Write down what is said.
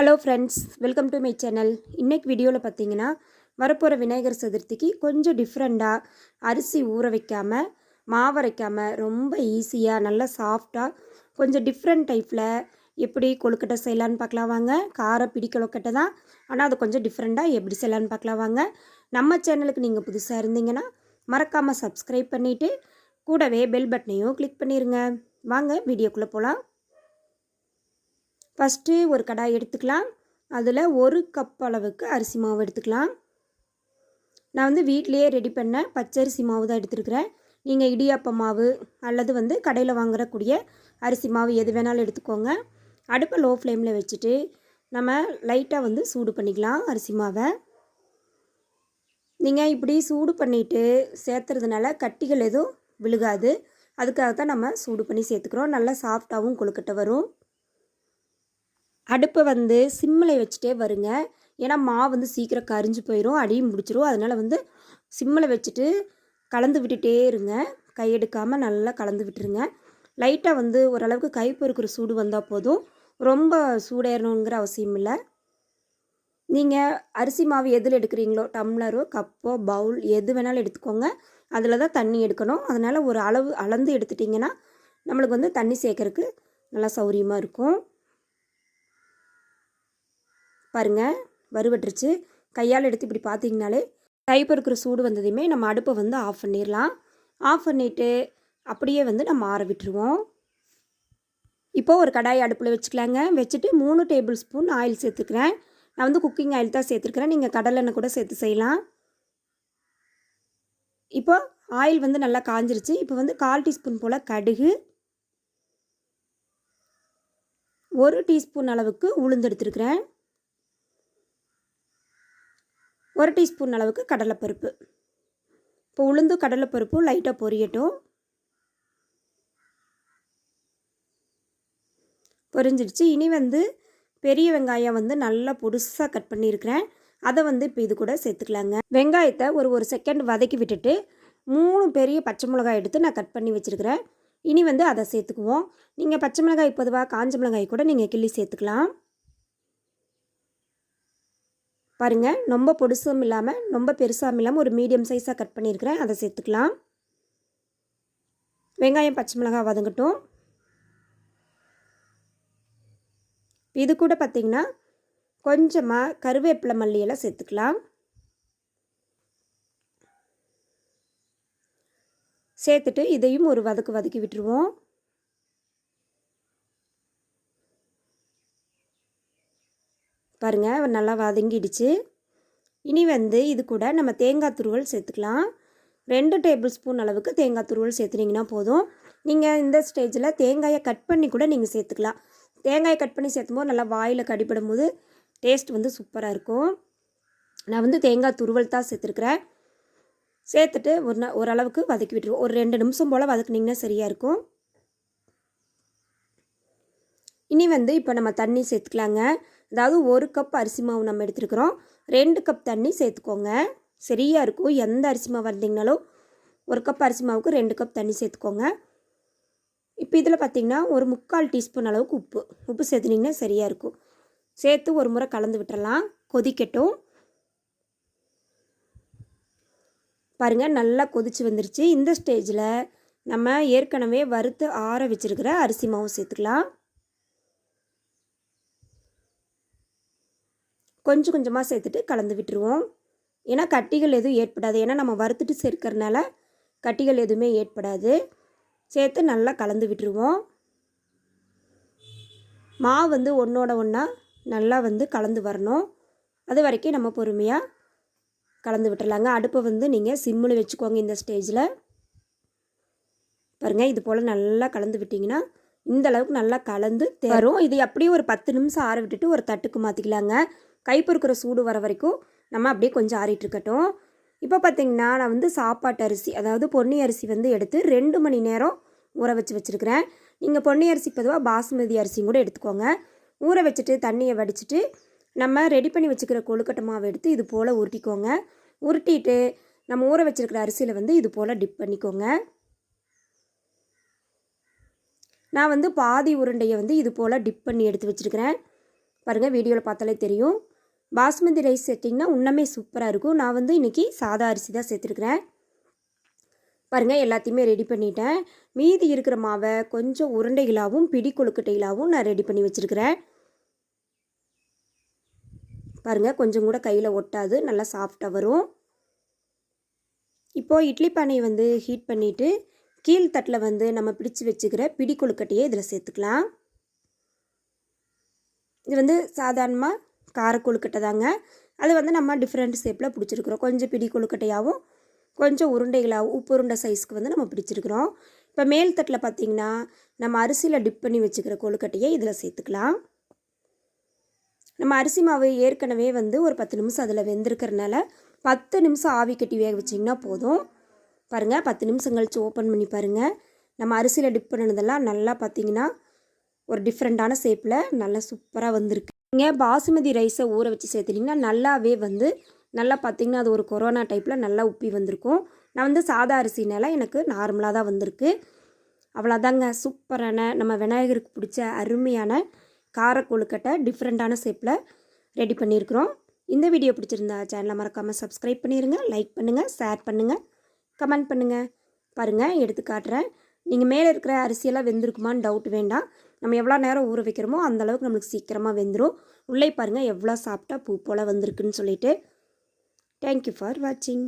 Hello friends welcome to my channel இன்றைக்கு வீடியோவில் பார்த்தீங்கன்னா வரப்போகிற விநாயகர் சதுர்த்திக்கு கொஞ்சம் டிஃப்ரெண்ட்டாக அரிசி ஊற வைக்காமல் மாவரைக்காமல் ரொம்ப ஈஸியாக நல்லா சாஃப்டாக கொஞ்சம் டிஃப்ரெண்ட் டைப்பில் எப்படி கொழுக்கட்டை செய்யலான்னு பார்க்கலாம் வாங்க. கார பிடி கொழுக்கட்டை தான். ஆனால் அது கொஞ்சம் டிஃப்ரெண்ட்டாக எப்படி செய்யலான்னு பார்க்கலாம் வாங்க. நம்ம சேனலுக்கு நீங்கள் புதுசாக இருந்தீங்கன்னா மறக்காமல் சப்ஸ்கிரைப் பண்ணிவிட்டு கூடவே பெல் பட்டனையும் கிளிக் பண்ணிடுங்க வாங்க வீடியோக்குள்ளே போகலாம் ஃபஸ்ட்டு ஒரு கடாய் எடுத்துக்கலாம். அதில் ஒரு கப் அளவுக்கு அரிசி மாவு எடுத்துக்கலாம். நான் வந்து வீட்டிலையே ரெடி பண்ண பச்சரிசி மாவு தான் எடுத்துருக்கிறேன். நீங்கள் இடியாப்ப மாவு அல்லது வந்து கடையில் வாங்குறக்கூடிய அரிசி மாவு எது வேணாலும் எடுத்துக்கோங்க. அடுப்பை லோ ஃப்ளேமில் வச்சுட்டு நம்ம லைட்டாக வந்து சூடு பண்ணிக்கலாம் அரிசி மாவை. நீங்கள் இப்படி சூடு பண்ணிவிட்டு சேர்த்துறதுனால கட்டிகள் எதுவும் விழுகாது. அதுக்காக தான் நம்ம சூடு பண்ணி சேர்த்துக்கிறோம். நல்லா சாஃப்டாகவும் கொழுக்கட்டை வரும். அடுப்பை வந்து சிம்மில் வச்சுட்டே வருங்க. ஏன்னா மாவு வந்து சீக்கிரம் கரிஞ்சு போயிடும் அடியும் முடிச்சிரும். அதனால் வந்து சிம்மில் வச்சுட்டு கலந்து விட்டுட்டே இருங்க. கை எடுக்காமல் நல்லா கலந்து விட்டுருங்க. லைட்டாக வந்து ஓரளவுக்கு கை பொறுக்கிற சூடு வந்தால் போதும். ரொம்ப சூடேறணுங்கிற அவசியம் இல்லை. நீங்கள் அரிசி மாவு எதில் எடுக்கிறீங்களோ டம்ளரோ கப்போ பவுல் எது வேணாலும் எடுத்துக்கோங்க. அதில் தான் தண்ணி எடுக்கணும். அதனால் ஒரு அளவு அளந்து எடுத்துட்டிங்கன்னா நம்மளுக்கு வந்து தண்ணி சேர்க்கறதுக்கு நல்லா சௌரியமாக இருக்கும். பாருங்கள் வறுவட்டுருச்சு கையால் எடுத்து இப்படி பார்த்தீங்கனாலே கை பொறுக்கிற சூடு வந்ததையுமே நம்ம அடுப்பை வந்து ஆஃப் பண்ணிடலாம். ஆஃப் பண்ணிவிட்டு அப்படியே வந்து நம்ம ஆற விட்டுருவோம். இப்போது ஒரு கடாய் அடுப்பில் வச்சுக்கலாங்க. வச்சுட்டு மூணு டேபிள் ஸ்பூன் ஆயில் சேர்த்துக்கிறேன். நான் வந்து குக்கிங் ஆயில் தான் சேர்த்துருக்குறேன். நீங்கள் கடலெண்ணெய் கூட சேர்த்து செய்யலாம். இப்போ ஆயில் வந்து நல்லா காஞ்சிருச்சு. இப்போ வந்து கால் டீஸ்பூன் போல் கடுகு. ஒரு டீஸ்பூன் அளவுக்கு உளுந்து எடுத்துருக்குறேன். ஒரு டீஸ்பூன் அளவுக்கு கடலைப்பருப்பு. இப்போ உளுந்து கடலைப்பருப்பும் லைட்டாக பொரியட்டும். பொரிஞ்சிடுச்சு. இனி வந்து பெரிய வெங்காயம் வந்து நல்லா பொடுசாக கட் பண்ணியிருக்கிறேன். அதை வந்து இப்போ இது கூட சேர்த்துக்கலாங்க. வெங்காயத்தை ஒரு ஒரு செகண்ட் வதக்கி விட்டுட்டு மூணு பெரிய பச்சை மிளகாய் எடுத்து நான் கட் பண்ணி வச்சுருக்கிறேன். இனி வந்து அதை சேர்த்துக்குவோம். நீங்கள் பச்சை மிளகாய் பொதுவாக காஞ்ச மிளகாய் கூட நீங்கள் கிள்ளி சேர்த்துக்கலாம். பாருங்கள் ரொம்ப பொடுசும் இல்லாமல் ரொம்ப பெருசாகவும் இல்லாமல் ஒரு மீடியம் சைஸாக கட் பண்ணியிருக்கிறேன். அதை சேர்த்துக்கலாம். வெங்காயம் பச்சை மிளகாய் வதங்கட்டும். இது கூட பார்த்திங்கன்னா கொஞ்சமாக கருவேப்பிலை மல்லியெல்லாம் சேர்த்துக்கலாம். சேர்த்துட்டு இதையும் ஒரு வதக்கு வதக்கி விட்டுருவோம். பாருங்கள் நல்லா வதங்கிடுச்சு. இனி வந்து இது கூட நம்ம தேங்காய் துருவல் சேர்த்துக்கலாம். ரெண்டு டேபிள் ஸ்பூன் அளவுக்கு தேங்காய் துருவல் சேர்த்துனீங்கன்னா போதும். நீங்கள் இந்த ஸ்டேஜில் தேங்காயை கட் பண்ணி கூட நீங்கள் சேர்த்துக்கலாம். தேங்காயை கட் பண்ணி சேர்த்தும்போது நல்லா வாயில் கடிப்படும் போது டேஸ்ட் வந்து சூப்பராக இருக்கும். நான் வந்து தேங்காய் துருவல் தான் சேர்த்துருக்குறேன். சேர்த்துட்டு ஒரு ந ஓரளவுக்கு வதக்கி விட்டுருவோம். ஒரு ரெண்டு நிமிஷம் போல் வதக்குனிங்கன்னா சரியாக இருக்கும். இனி வந்து இப்போ நம்ம தண்ணி சேர்த்துக்கலாங்க. அதாவது ஒரு கப் அரிசி மாவு நம்ம எடுத்துருக்குறோம். ரெண்டு கப் தண்ணி சேர்த்துக்கோங்க. சரியாக இருக்கும். எந்த அரிசி மாவு வந்தீங்கனாலும் ஒரு கப் அரிசி மாவுக்கு ரெண்டு கப் தண்ணி சேர்த்துக்கோங்க. இப்போ இதில் பார்த்திங்கன்னா ஒரு முக்கால் டீஸ்பூன் அளவுக்கு உப்பு. உப்பு சேர்த்துனிங்கன்னா சரியாக இருக்கும். சேர்த்து ஒரு முறை கலந்து விட்டுறலாம். கொதிக்கட்டும். பாருங்கள் நல்லா கொதிச்சு வந்துருச்சு. இந்த ஸ்டேஜில் நம்ம ஏற்கனவே வறுத்து ஆற வச்சுருக்கிற அரிசி மாவு சேர்த்துக்கலாம். கொஞ்சம் கொஞ்சமாக சேர்த்துட்டு கலந்து விட்டுருவோம். ஏன்னா கட்டிகள் எதுவும் ஏற்படாது. ஏன்னா நம்ம வறுத்துட்டு சேர்க்கறனால கட்டிகள் எதுவுமே ஏற்படாது. சேர்த்து நல்லா கலந்து விட்டுருவோம். மாவு வந்து ஒன்றோட ஒன்றா நல்லா வந்து கலந்து வரணும். அது வரைக்கும் நம்ம பொறுமையாக கலந்து விட்டுறலாங்க. அடுப்பை வந்து நீங்கள் சிம்மில் வச்சுக்கோங்க இந்த ஸ்டேஜில். பாருங்கள் இது போல் நல்லா கலந்து விட்டிங்கன்னா இந்த அளவுக்கு நல்லா கலந்து தரும். இது அப்படியே ஒரு பத்து நிமிஷம் ஆற விட்டுட்டு ஒரு தட்டுக்கு மாற்றிக்கலாங்க கைப்பறுக்கிற சூடு வர வரைக்கும் நம்ம அப்படியே கொஞ்சம் ஆறிட்டுருக்கட்டும். இப்போ பார்த்திங்கன்னா நான் வந்து சாப்பாட்டு அரிசி அதாவது பொன்னி அரிசி வந்து எடுத்து ரெண்டு மணி நேரம் ஊற வச்சு வச்சுருக்கிறேன். நீங்கள் பொன்னி அரிசி பொதுவாக பாசுமதி அரிசியும் கூட எடுத்துக்கோங்க. ஊற வச்சுட்டு தண்ணியை வடிச்சிட்டு நம்ம ரெடி பண்ணி வச்சுக்கிற கொழுக்கட்டை மாவு எடுத்து இது போல் உருட்டிக்கோங்க. உருட்டிட்டு நம்ம ஊற வச்சுருக்கிற அரிசியில் வந்து இது போல் டிப் பண்ணிக்கோங்க. நான் வந்து பாதி உருண்டையை வந்து இது போல் டிப் பண்ணி எடுத்து வச்சுருக்கிறேன். பாருங்கள் வீடியோவில் பார்த்தாலே தெரியும். பாஸ்மதி ரைஸ் சேர்த்திங்கன்னா இன்னமே சூப்பராக இருக்கும். நான் வந்து இன்றைக்கி சாதா அரிசி தான் சேர்த்துருக்குறேன். பாருங்கள் எல்லாத்தையுமே ரெடி பண்ணிட்டேன். மீதி இருக்கிற மாவை கொஞ்சம் உருண்டைகளாகவும் பிடி கொழுக்கட்டைகளாகவும் நான் ரெடி பண்ணி வச்சுருக்கிறேன். பாருங்கள் கொஞ்சம் கூட கையில் ஒட்டாது நல்லா சாஃப்டாக வரும். இப்போது இட்லி பானையை வந்து ஹீட் பண்ணிவிட்டு கீழ்த்தட்டில் வந்து நம்ம பிடிச்சு வச்சுக்கிற பிடி கொழுக்கட்டையை இதில் சேர்த்துக்கலாம். இது வந்து சாதாரணமாக கார கொழுக்கட்டை தாங்க அது வந்து நம்ம டிஃப்ரெண்ட் ஷேப்பில் பிடிச்சிருக்கிறோம். கொஞ்சம் பிடி கொழுக்கட்டையாகவும் கொஞ்சம் உருண்டைகளாகவும் உப்பு உருண்டை சைஸ்க்கு வந்து நம்ம பிடிச்சிருக்கிறோம். இப்போ மேல் தட்டில் பார்த்திங்கன்னா நம்ம அரிசியில் டிப் பண்ணி வச்சுக்கிற கொழுக்கட்டையை இதில் சேர்த்துக்கலாம். நம்ம அரிசி மாவு ஏற்கனவே வந்து ஒரு பத்து நிமிஷம் அதில் வெந்திருக்கிறனால பத்து நிமிஷம் ஆவி கட்டி வேக வச்சிங்கன்னா போதும். பாருங்கள் பத்து நிமிஷம் கழித்து ஓப்பன் பண்ணி பாருங்கள் நம்ம அரிசியில் டிப் பண்ணினதெல்லாம் நல்லா பார்த்தீங்கன்னா ஒரு டிஃப்ரெண்ட்டான ஷேப்பில் நல்லா சூப்பராக வந்திருக்கு. நீங்கள் பாசுமதி ரைஸை ஊற வச்சு சேர்த்துட்டிங்கன்னா நல்லாவே வந்து நல்லா பார்த்தீங்கன்னா அது ஒரு கொரோனா டைப்பில் நல்லா உப்பி வந்திருக்கும். நான் வந்து சாதா அரிசினால எனக்கு நார்மலாக தான் வந்திருக்கு. அவ்வளோதாங்க சூப்பரான நம்ம விநாயகருக்கு பிடிச்ச அருமையான கார கொழுக்கட்டை டிஃப்ரெண்ட்டான ஷேப்பில் ரெடி பண்ணியிருக்கிறோம். இந்த வீடியோ பிடிச்சிருந்தா சேனலை மறக்காமல் சப்ஸ்கிரைப் பண்ணிடுங்க லைக் பண்ணுங்கள் ஷேர் பண்ணுங்கள் கமெண்ட் பண்ணுங்கள் பாருங்கள் எடுத்து காட்டுறேன். நீங்கள் மேலே இருக்கிற அரிசியெல்லாம் வெந்திருக்குமான்னு டவுட் வேண்டாம். நம்ம எவ்வளோ நேரம் ஊற வைக்கிறோமோ அந்தளவுக்கு நம்மளுக்கு சீக்கிரமாக வெந்துடும் உள்ளே பாருங்கள் எவ்வளோ சாப்பிட்டா பூ போல் வந்திருக்குன்னு சொல்லிட்டு. தேங்க்யூ ஃபார் வாட்சிங்